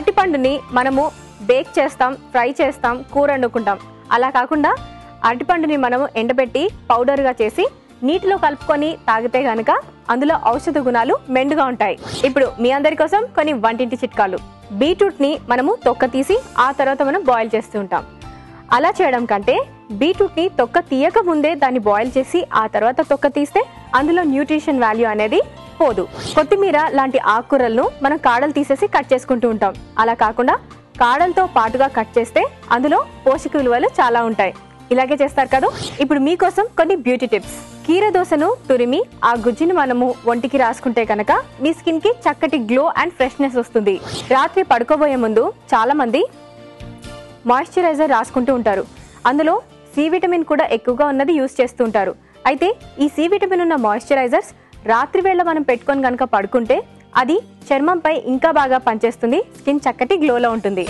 అరటిపండుని మనము బేక్ చేస్తాం ఫ్రై చేస్తాం కూర వండుకుంటాం. అలా కాకుండా అరటిపండుని మనము ఎండబెట్టి పౌడర్గా చేసి నీటిలో కలుపుకొని తాగితే గనక అందులో ఔషధ గుణాలు మెండుగా ఉంటాయి. ఇప్పుడు మీ అందరి కోసం కొన్ని వంటింటి చిట్కాలు. బీట్రూట్ని మనము తొక్క తీసి ఆ తర్వాత మనం బాయిల్ చేస్తూ ఉంటాం. అలా చేయడం కంటే బీట్రూట్ని తొక్క తీయక ముందే దాన్ని బాయిల్ చేసి ఆ తర్వాత తొక్క తీస్తే అందులో న్యూట్రిషన్ వాల్యూ అనేది పోదు. కొత్తిమీర లాంటి ఆకుకూరలను మనం కాడలు తీసేసి కట్ చేసుకుంటూ ఉంటాం. అలా కాకుండా కాడలతో పాటుగా కట్ చేస్తే అందులో పోషక విలువలు చాలా ఉంటాయి. ఇలాగే చేస్తారు కదా? ఇప్పుడు మీకోసం కొన్ని బ్యూటీ టిప్స్. కీర దోశను తురిమి ఆ గుజ్జుని మనము ఒంటికి రాసుకుంటే కనుక మీ స్కిన్కి చక్కటి గ్లో అండ్ ఫ్రెష్నెస్ వస్తుంది. రాత్రి పడుకోబోయే ముందు చాలా మంది మాయిశ్చరైజర్ రాసుకుంటూ ఉంటారు. అందులో సి విటమిన్ కూడా ఎక్కువగా ఉన్నది యూస్ చేస్తూ ఉంటారు. అయితే ఈ సి విటమిన్ ఉన్న మాయిశ్చరైజర్స్ రాత్రివేళ మనం పెట్టుకొని కనుక పడుకుంటే అది చర్మంపై ఇంకా బాగా పనిచేస్తుంది. స్కిన్ చక్కటి గ్లోలో ఉంటుంది.